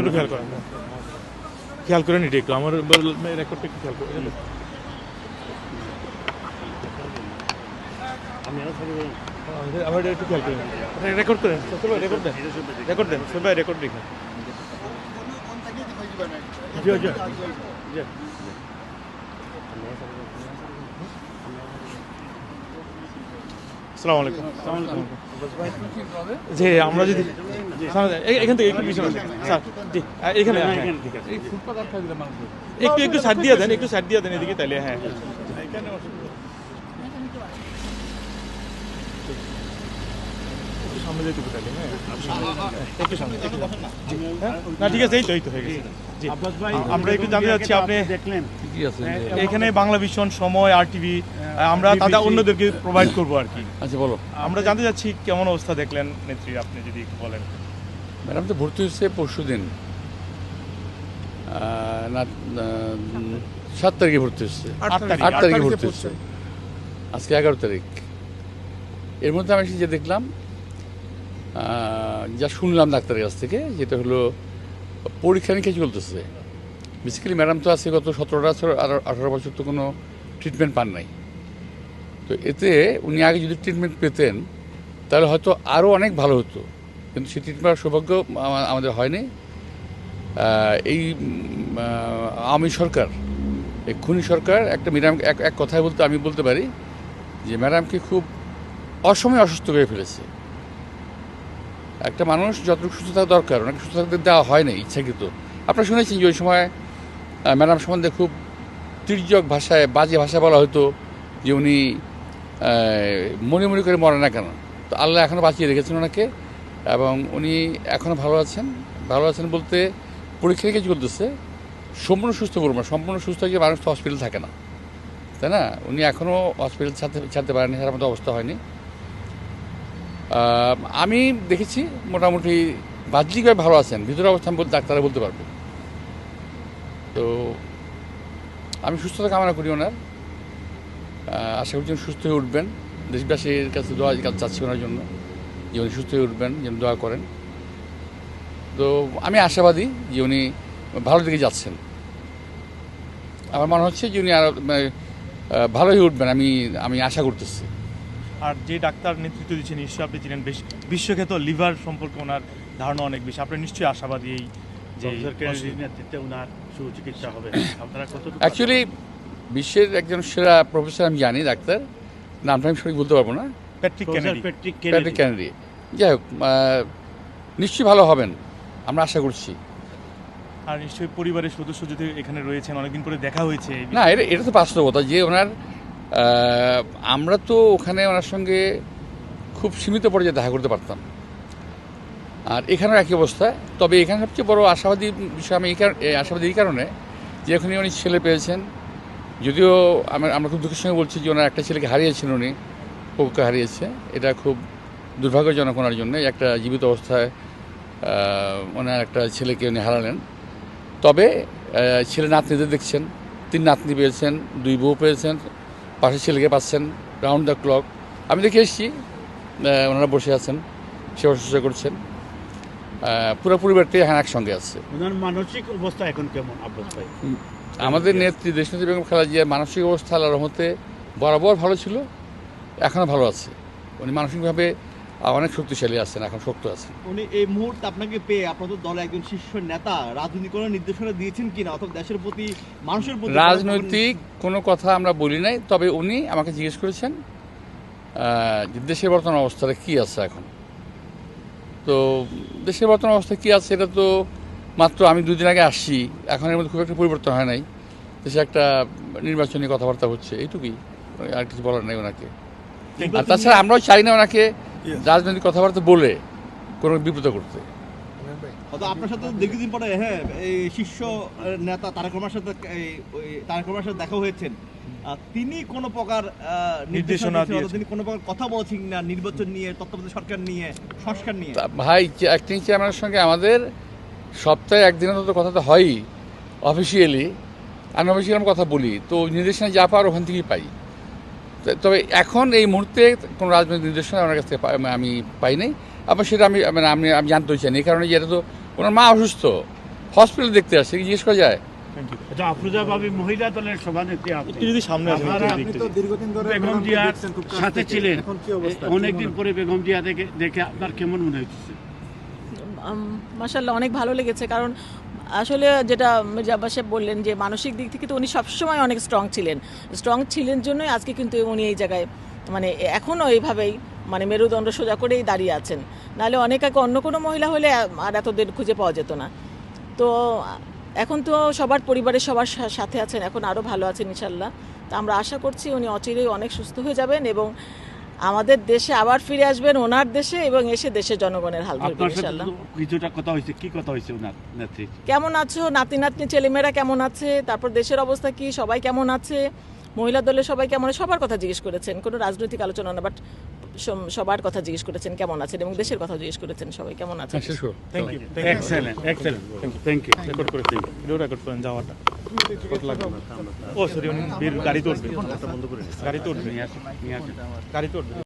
একটু খেয়াল করেন খেয়াল করেন এটা একটু। আমার রেকর্ডটা একটু খেয়াল করেন আমার এটা একটু খেয়াল করেন। রেকর্ড করেন রেকর্ড দেন। রেকর্ড দেন সবাই রেকর্ড দেখেন জি জি। জি। আসসালামু আলাইকুম। যে আমরা যদি এখান থেকে একটু পিছনে স্যার জি এখানে ঠিক আছে। একটু একটু সাইড দিয়ে দেন একটু সাইড দিয়ে দেন এদিকে তাহলে হ্যাঁ। সামনে যেতে তাহলে হ্যাঁ। একটু সামনে হ্যাঁ? না ঠিক আছে এই তো এই তো হয়ে গেছে। আমরা একটু জানতে চাচ্ছি আপনি দেখলেন। এখানে বাংলা ভীষণ সময় আর টিভি আমরা তাদের অন্যদেরকে প্রোভাইড করব আর কি। আচ্ছা বলো। আমরা জানতে চাচ্ছি কেমন অবস্থা দেখলেন নেত্রী আপনি যদি একটু বলেন। ম্যাডাম তো ভর্তি হচ্ছে পরশু দিন। না সাত তারিখে ভর্তি হচ্ছে আট আট তারিখে ভর্তি হচ্ছে আজকে এগারো তারিখ। এর মধ্যে আমি যে দেখলাম যা শুনলাম ডাক্তারের কাছ থেকে যেটা হলো পরীক্ষা নিরীক্ষা চলতেছে। বেসিক্যালি ম্যাডাম তো আছে গত সতেরো বছর আর আঠারো বছর তো কোনো ট্রিটমেন্ট পান নাই। তো এতে উনি আগে যদি ট্রিটমেন্ট পেতেন, তাহলে হয়তো আরও অনেক ভালো হতো। কিন্তু সেই ট্রিটমেন্ট সৌভাগ্য আমাদের হয়নি। এই আওয়ামী সরকার, এই খুনি সরকার, একটা ম্যাডাম, এক এক কথায় বলতে আমি বলতে পারি যে ম্যাডামকে খুব অসময়ে অসুস্থ করে ফেলেছে। একটা মানুষ যতটুকু সুস্থ থাকা দরকার, ওনাকে সুস্থ থাকতে দেওয়া হয় না ইচ্ছাকৃত। আপনারা শুনেছেন যে ওই সময় ম্যাডাম সম্বন্ধে খুব তির্যক ভাষায়, বাজে ভাষা বলা হতো যে উনি মনে মনে করে মরে না কেন? তো আল্লাহ এখনও বাঁচিয়ে রেখেছেন ওনাকে এবং উনি এখনও ভালো আছেন। ভালো আছেন বলতে পরীক্ষা নিরীক্ষা চলতেছে। সম্পূর্ণ সুস্থ করব না সম্পূর্ণ সুস্থ হয়ে মানুষ তো হসপিটাল থাকে না। তাই না? উনি এখনও হসপিটাল ছাড়তে ছাড়তে পারেনি তার মতো অবস্থা হয়নি। আমি দেখেছি মোটামুটি বাহ্যিকভাবে ভালো আছেন, ভিতরে অবস্থা আমি বলতে ডাক্তাররা বলতে পারব। তো আমি সুস্থতা কামনা করি ওনার। আশা করছি সুস্থ হয়ে উঠবেন। দেশবাসীর কাছে দোয়া চাচ্ছি ওনার জন্য যে উনি সুস্থ হয়ে উঠবেন যেন দোয়া করেন। তো আমি আশাবাদী যে উনি ভালো দিকে যাচ্ছেন। আমার মনে হচ্ছে যে উনি আরও আহ, ভালো হয়ে উঠবেন আমি আমি আশা করতেছি। আর যে ডাক্তার নেতৃত্ব দিচ্ছেন নিশ্চয়ই আপনি ছিলেন বেশ বিশ্বখ্যাত লিভার সম্পর্কে ওনার ধারণা অনেক বেশি। আপনি নিশ্চয়ই আশাবাদী এই যে নেতৃত্বে ওনার সুচিকিৎসা হবে। আপনারা কতটুকু অ্যাকচুয়ালি বিশ্বের একজন সেরা প্রফেসর আমি জানি ডাক্তার। নামটা আমি সঠিক বলতে পারব না। প্যাট্রিক ক্যানেডি যাই হোক নিশ্চয়ই ভালো হবেন আমরা আশা করছি। আর নিশ্চয়ই পরিবারের সদস্য যদি এখানে রয়েছেন অনেকদিন পরে দেখা হয়েছে। না এটা এটা তো বাস্তবতা যে ওনার আমরা তো ওখানে ওনার সঙ্গে খুব সীমিত পর্যায়ে দেখা করতে পারতাম। আর এখানেও একই অবস্থা। তবে এখানে সবচেয়ে বড় আশাবাদী বিষয় আমি এই কারণে আশাবাদী এই কারণে যে এখানে উনি ছেলে পেয়েছেন যদিও আমরা খুব দুঃখের সঙ্গে বলছি যে ওনার একটা ছেলেকে হারিয়েছেন উনি পক্ষে হারিয়েছে। এটা খুব দুর্ভাগ্যজনক ওনার জন্য, একটা জীবিত অবস্থায় ওনার একটা ছেলেকে উনি হারালেন। তবে ছেলে নাতনিদের দেখছেন, তিন নাতনি পেয়েছেন, দুই বউ পেয়েছেন পাশের ছেলেকে পাচ্ছেন রাউন্ড দ্য ক্লক আমি দেখে এসেছি ওনারা বসে আছেন সেবা শুশ্রূষা করছেন। পুরো পরিবারটাই এখানে একসঙ্গে আছে। ওনার মানসিক অবস্থা এখন কেমন, আব্বাস ভাই? আমাদের নেত্রী দেশনেত্রী বেগম খালেদা জিয়ার মানসিক অবস্থা আল্লাহর রহমতে বরাবর ভালো ছিল এখনও ভালো আছে। উনি মানসিকভাবে অনেক শক্তিশালী আছেন এখন শক্ত আছেন। উনি এই মুহূর্তে আপনাকে পেয়ে আপনাদের দলে একজন শীর্ষ নেতা রাজনীতি কোনো নির্দেশনা দিয়েছেন কিনা অথবা দেশের প্রতি মানুষের প্রতি রাজনৈতিক কোনো কথা আমরা বলি নাই তবে উনি আমাকে জিজ্ঞেস করেছেন দেশের বর্তমান অবস্থাটা কী আছে এখন। তো দেশের বর্তমান অবস্থা কী আছে এটা তো মাত্র আমি দুদিন আগে আসছি এখন এর মধ্যে খুব একটা পরিবর্তন হয় নাই। দেশে একটা নির্বাচনী কথাবার্তা হচ্ছে এইটুকুই। আর কিছু বলার নেই ওনাকে। আর তাছাড়া আমরাও চাই না ওনাকে রাজনৈতিক কথাবার্তা বলে কোনো বিব্রত করতে। আপনার সাথে দীর্ঘদিন পরে হ্যাঁ এই শীর্ষ নেতা তারেক সাথে তারেক সাথে দেখা হয়েছেন। তিনি কোনো প্রকার নির্দেশনা তিনি কোনো প্রকার কথা বলছেন না নির্বাচন নিয়ে তত্ত্বাবধায়ক সরকার নিয়ে সংস্কার নিয়ে। ভাই অ্যাক্টিং চেয়ারম্যানের সঙ্গে আমাদের সপ্তাহে একদিনের তো কথা তো হয়ই অফিসিয়ালি আমি অফিসিয়াল কথা বলি। তো নির্দেশনা যা পাওয়ার ওখান থেকেই পাই। তবে এখন এই মুহূর্তে কোনো রাজনৈতিক নির্দেশনা আমার কাছ থেকে আমি পাই নাই। আবার সেটা আমি মানে আমি আমি জানতে চাই না এই কারণে যে এটা তো ওনার মা অসুস্থ হসপিটাল দেখতে আসছে কি জিজ্ঞেস করা যায়। আচ্ছা আফরোজা ভাবি মহিলা দলের সভানেত্রী আপনি। যদি সামনে আসেন একটু আপনারা- দীর্ঘদিন ধরে বেগম জিয়ার সাথে ছিলেন। এখন কি অবস্থা? অনেকদিন পরে বেগম জিয়া দেখে দেখে আপনার কেমন মনে হচ্ছে? মাসাল্লাহ অনেক ভালো লেগেছে। কারণ আসলে যেটা মির্জা আব্বাস সাহেব বললেন যে, মানসিক দিক থেকে তো উনি সবসময় অনেক স্ট্রং ছিলেন। স্ট্রং ছিলেন জন্যই আজকে কিন্তু উনি এই জায়গায় মানে এখনও এইভাবেই মানে মেরুদণ্ড সোজা করেই দাঁড়িয়ে আছেন। নাহলে অনেক আগে অন্য কোনো মহিলা হলে আর এতদের খুঁজে পাওয়া যেত না। তো এখন তো সবার পরিবারের সবার সাথে আছেন, এখন আরও ভালো আছেন ইনশাল্লাহ তা আমরা আশা করছি উনি অচিরেই অনেক সুস্থ হয়ে যাবেন এবং আমাদের দেশে আবার ফিরে আসবেন ওনার দেশে এবং এসে দেশে জনগণের হাল ধরবেন কিছুটা কথা হয়েছে। কি কথা হয়েছে ওনার নেত্রী? কেমন আছো? নাতি নাতনি ছেলেমেয়েরা কেমন আছে? তারপর দেশের অবস্থা কি? সবাই কেমন আছে? মহিলা দলের সবাই কেমন আছে? সবার কথা জিজ্ঞেস করেছেন। কোনো রাজনৈতিক আলোচনা না বাট সবার কথা জিজ্ঞেস করেছেন কেমন আছেন? এবং দেশের কথা জিজ্ঞেস করেছেন সবাই কেমন আছে শেষ করো thank you thank excellent excellent thank you record করে দিন এটাও রেকর্ড করেন যাওয়াটা। ও সরি উনি গাড়ি তুলবে। গাড়ি তুলবে নিয়ে আসুন নিয়ে আসুন। গাড়ি তুলবে।